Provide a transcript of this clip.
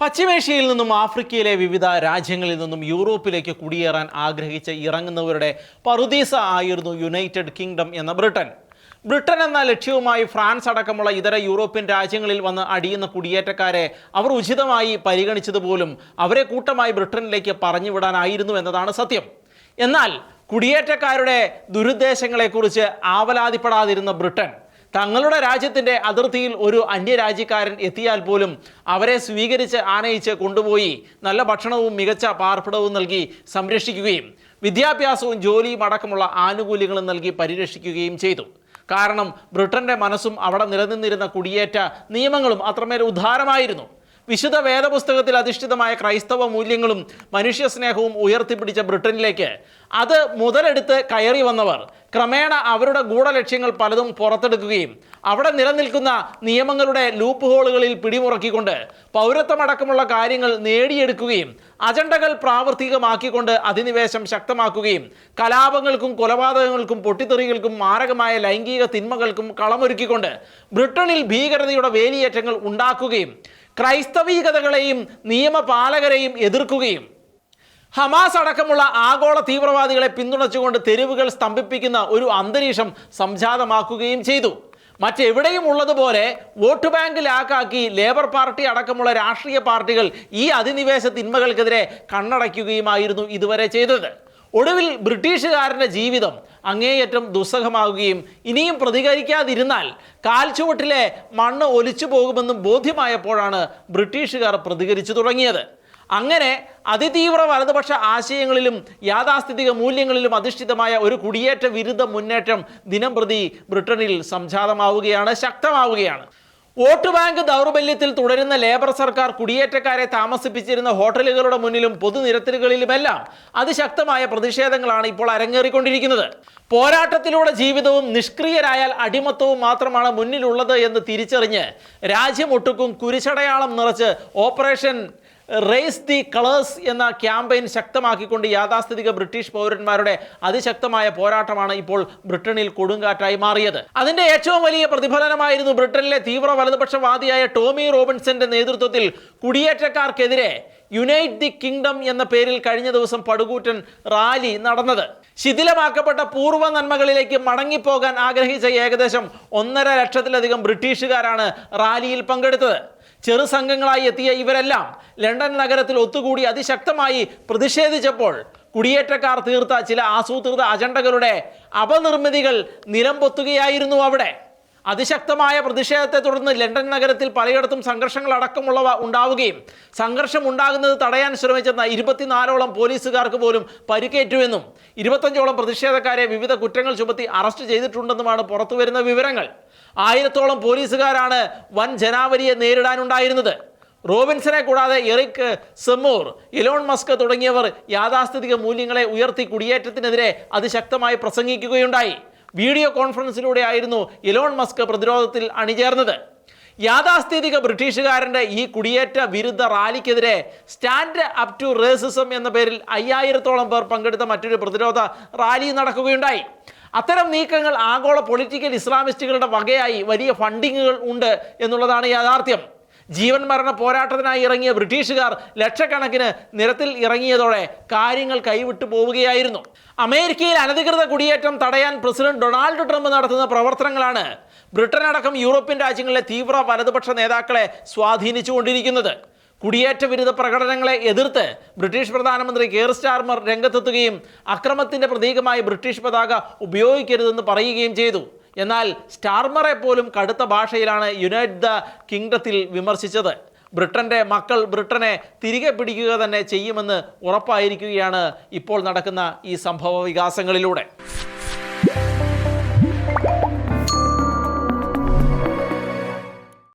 പശ്ചിമേഷ്യയിൽ നിന്നും ആഫ്രിക്കയിലെ വിവിധ രാജ്യങ്ങളിൽ നിന്നും യൂറോപ്പിലേക്ക് കുടിയേറാൻ ആഗ്രഹിച്ച് ഇറങ്ങുന്നവരുടെ പറുദീസ ആയിരുന്നു യുണൈറ്റഡ് കിങ്ഡം എന്ന ബ്രിട്ടൻ. ബ്രിട്ടൻ എന്ന ലക്ഷ്യവുമായി ഫ്രാൻസ് അടക്കമുള്ള ഇതര യൂറോപ്യൻ രാജ്യങ്ങളിൽ വന്ന് അടിയുന്ന കുടിയേറ്റക്കാരെ അവർ ഉചിതമായി പരിഗണിച്ചതുപോലും അവരെ കൂട്ടമായി ബ്രിട്ടനിലേക്ക് പറഞ്ഞുവിടാനായിരുന്നു എന്നതാണ് സത്യം. എന്നാൽ കുടിയേറ്റക്കാരുടെ ദുരുദ്ദേശങ്ങളെക്കുറിച്ച് ആവലാതിപ്പെടാതിരുന്ന ബ്രിട്ടൻ തങ്ങളുടെ രാജ്യത്തിന്റെ അതിർത്തിയിൽ ഒരു അന്യരാജ്യക്കാരൻ എത്തിയാൽ പോലും അവരെ സ്വീകരിച്ച് ആനയിച്ച് കൊണ്ടുപോയി നല്ല ഭക്ഷണവും മികച്ച പാർപ്പിടവും നൽകി സംരക്ഷിക്കുകയും വിദ്യാഭ്യാസവും ജോലിയും അടക്കമുള്ള ആനുകൂല്യങ്ങളും നൽകി പരിരക്ഷിക്കുകയും ചെയ്തു. കാരണം ബ്രിട്ടന്റെ മനസ്സും അവിടെ നിലനിന്നിരുന്ന കുടിയേറ്റ നിയമങ്ങളും അത്രമേൽ ഉദാരമായിരുന്നു. വിശുദ്ധ വേദപുസ്തകത്തിൽ അധിഷ്ഠിതമായ ക്രൈസ്തവ മൂല്യങ്ങളും മനുഷ്യ സ്നേഹവും ഉയർത്തിപ്പിടിച്ച ബ്രിട്ടനിലേക്ക്. അത് മുതലെടുത്ത് കയറി വന്നവർ. ക്രമേണ അവരുടെ ഗൂഢലക്ഷ്യങ്ങൾ പലതും പുറത്തെടുക്കുകയും അവിടെ നിലനിൽക്കുന്ന നിയമങ്ങളുടെ ലൂപ്പ് ഹോളുകളിൽ പിടിമുറക്കിക്കൊണ്ട് പൗരത്വമടക്കമുള്ള കാര്യങ്ങൾ നേടിയെടുക്കുകയും അജണ്ടകൾ പ്രാവർത്തികമാക്കിക്കൊണ്ട് അധിനിവേശം ശക്തമാക്കുകയും കലാപങ്ങൾക്കും കൊലപാതകങ്ങൾക്കും പൊട്ടിത്തെറികൾക്കും മാരകമായ ലൈംഗിക തിന്മകൾക്കും കളമൊരുക്കിക്കൊണ്ട് ബ്രിട്ടനിൽ ഭീകരതയുടെ വേലിയേറ്റങ്ങൾ ഉണ്ടാക്കുകയും ക്രൈസ്തവീകതകളെയും നിയമപാലകരെയും എതിർക്കുകയും ഹമാസ് അടക്കമുള്ള ആഗോള തീവ്രവാദികളെ പിന്തുണച്ചുകൊണ്ട് തെരുവുകൾ സ്തംഭിപ്പിക്കുന്ന ഒരു അന്തരീക്ഷം സംജാതമാക്കുകയും ചെയ്തു. മറ്റെവിടെയും ഉള്ളതുപോലെ വോട്ട് ബാങ്ക് ലാക്കാക്കി ലേബർ പാർട്ടി അടക്കമുള്ള രാഷ്ട്രീയ പാർട്ടികൾ ഈ അധിനിവേശ തിന്മകൾക്കെതിരെ കണ്ണടയ്ക്കുകയുമായിരുന്നു ഇതുവരെ ചെയ്തത്. ഒടുവിൽ ബ്രിട്ടീഷുകാരന്റെ ജീവിതം അങ്ങേയറ്റം ദുസ്സഹമാവുകയും ഇനിയും പ്രതികരിക്കാതിരുന്നാൽ കാൽച്ചുവട്ടിലെ മണ്ണ് ഒലിച്ചു പോകുമെന്നും ബോധ്യമായപ്പോഴാണ് ബ്രിട്ടീഷുകാർ പ്രതികരിച്ചു തുടങ്ങിയത്. അങ്ങനെ അതിതീവ്ര വലതുപക്ഷ ആശയങ്ങളിലും യാഥാസ്ഥിതിക മൂല്യങ്ങളിലും അധിഷ്ഠിതമായ ഒരു കുടിയേറ്റ വിരുദ്ധ മുന്നേറ്റം ദിനം പ്രതി ബ്രിട്ടനിൽ സംജാതമാവുകയാണ് ശക്തമാവുകയാണ്. വോട്ട് ബാങ്ക് ദൗർബല്യത്തിൽ തുടരുന്ന ലേബർ സർക്കാർ കുടിയേറ്റക്കാരെ താമസിപ്പിച്ചിരുന്ന ഹോട്ടലുകളുടെ മുന്നിലും പൊതുനിരത്തിലുകളിലുമെല്ലാം അതിശക്തമായ പ്രതിഷേധങ്ങളാണ് ഇപ്പോൾ അരങ്ങേറിക്കൊണ്ടിരിക്കുന്നത്. പോരാട്ടത്തിലൂടെ ജീവിതവും നിഷ്ക്രിയരായാൽ അടിമത്തവും മാത്രമാണ് മുന്നിലുള്ളത് എന്ന് തിരിച്ചറിഞ്ഞ് രാജ്യമൊട്ടുക്കും കുരിശടയാളം നിറച്ച് ഓപ്പറേഷൻ റേസ് ദി കളേഴ്സ് എന്ന ക്യാമ്പയിൻ ശക്തമാക്കിക്കൊണ്ട് യാഥാസ്ഥിതിക ബ്രിട്ടീഷ് പൗരന്മാരുടെ അതിശക്തമായ പോരാട്ടമാണ് ഇപ്പോൾ ബ്രിട്ടനിൽ കൊടുങ്കാറ്റായി മാറിയത്. അതിന്റെ ഏറ്റവും വലിയ പ്രതിഫലനമായിരുന്നു ബ്രിട്ടനിലെ തീവ്ര വലതുപക്ഷവാദിയായ ടോമി റോബിൻസന്റെ നേതൃത്വത്തിൽ കുടിയേറ്റക്കാർക്കെതിരെ യുണൈറ്റ് ദി കിങ്ഡം എന്ന പേരിൽ കഴിഞ്ഞ ദിവസം പടുകൂറ്റൻ റാലി നടന്നത്. ശിഥിലമാക്കപ്പെട്ട പൂർവ നന്മകളിലേക്ക് മടങ്ങിപ്പോകാൻ ആഗ്രഹിച്ച ഏകദേശം ഒന്നര ലക്ഷത്തിലധികം ബ്രിട്ടീഷുകാരാണ് റാലിയിൽ പങ്കെടുത്തത്. ചെറു സംഘങ്ങളായി എത്തിയ ഇവരെല്ലാം ലണ്ടൻ നഗരത്തിൽ ഒത്തുകൂടി അതിശക്തമായി പ്രതിഷേധിച്ചപ്പോൾ കുടിയേറ്റക്കാർ തീർത്ത ചില ആസൂത്രിത അജണ്ടകളുടെ അപനിർമ്മിതികൾ നിലംപൊത്തുകയായിരുന്നു അവിടെ. അതിശക്തമായ പ്രതിഷേധത്തെ തുടർന്ന് ലണ്ടൻ നഗരത്തിൽ പലയിടത്തും സംഘർഷങ്ങൾ അടക്കമുള്ളവ ഉണ്ടാവുകയും സംഘർഷം ഉണ്ടാകുന്നത് തടയാൻ ശ്രമിച്ചെന്ന ഇരുപത്തിനാലോളം പോലീസുകാർക്ക് പോലും പരിക്കേറ്റുവെന്നും ഇരുപത്തഞ്ചോളം പ്രതിഷേധക്കാരെ വിവിധ കുറ്റങ്ങൾ ചുമത്തി അറസ്റ്റ് ചെയ്തിട്ടുണ്ടെന്നുമാണ് പുറത്തുവരുന്ന വിവരങ്ങൾ. ആയിരത്തോളം പോലീസുകാരാണ് വൻ ജനാവലിയെ നേരിടാനുണ്ടായിരുന്നത്. റോബിൻസനെ കൂടാതെ എറിക് സെമൂർ ഇലോൺ മസ്ക് തുടങ്ങിയവർ യാഥാസ്ഥിതിക മൂല്യങ്ങളെ ഉയർത്തി കുടിയേറ്റത്തിനെതിരെ അതിശക്തമായി പ്രസംഗിക്കുകയുണ്ടായി. വീഡിയോ കോൺഫറൻസിലൂടെ ആയിരുന്നു ഇലോൺ മസ്ക് പ്രതിരോധത്തിൽ അണിചേർന്നത്. യാഥാസ്ഥിതിക ബ്രിട്ടീഷുകാരന്റെ ഈ കുടിയേറ്റ വിരുദ്ധ റാലിക്കെതിരെ സ്റ്റാൻഡ് അപ് ടു റേസിസം എന്ന പേരിൽ അയ്യായിരത്തോളം പേർ പങ്കെടുത്ത മറ്റൊരു പ്രതിരോധ റാലി നടക്കുകയുണ്ടായി. അത്തരം നീക്കങ്ങൾ ആഗോള പൊളിറ്റിക്കൽ ഇസ്ലാമിസ്റ്റുകളുടെ വകയായി വലിയ ഫണ്ടിങ്ങുകൾ ഉണ്ട് എന്നുള്ളതാണ് യാഥാർത്ഥ്യം. ജീവൻ മരണ പോരാട്ടത്തിനായി ഇറങ്ങിയ ബ്രിട്ടീഷുകാർ ലക്ഷക്കണക്കിന് നിരത്തിൽ ഇറങ്ങിയതോടെ കാര്യങ്ങൾ കൈവിട്ടു പോവുകയായിരുന്നു. അമേരിക്കയിൽ അനധികൃത കുടിയേറ്റം തടയാൻ പ്രസിഡന്റ് ഡൊണാൾഡ് ട്രംപ് നടത്തുന്ന പ്രവർത്തനങ്ങളാണ് ബ്രിട്ടൻ അടക്കം യൂറോപ്യൻ രാജ്യങ്ങളിലെ തീവ്ര വലതുപക്ഷ നേതാക്കളെ സ്വാധീനിച്ചുകൊണ്ടിരിക്കുന്നത്. കുടിയേറ്റ വിരുദ്ധ പ്രകടനങ്ങളെ എതിർത്ത് ബ്രിട്ടീഷ് പ്രധാനമന്ത്രി കെയർ സ്റ്റാർമർ രംഗത്തെത്തുകയും അക്രമത്തിന്റെ പ്രതീകമായി ബ്രിട്ടീഷ് പതാക ഉപയോഗിക്കരുതെന്ന് പറയുകയും ചെയ്തു. എന്നാൽ സ്റ്റാർമറെ പോലും കടുത്ത ഭാഷയിലാണ് യുണൈറ്റഡ് ദ കിങ്ഡത്തിൽ വിമർശിച്ചത്. ബ്രിട്ടന്റെ മക്കൾ ബ്രിട്ടനെ തിരികെ പിടിക്കുക തന്നെ ചെയ്യുമെന്ന് ഉറപ്പായിരിക്കുകയാണ് ഇപ്പോൾ നടക്കുന്ന ഈ സംഭവ വികാസങ്ങളിലൂടെ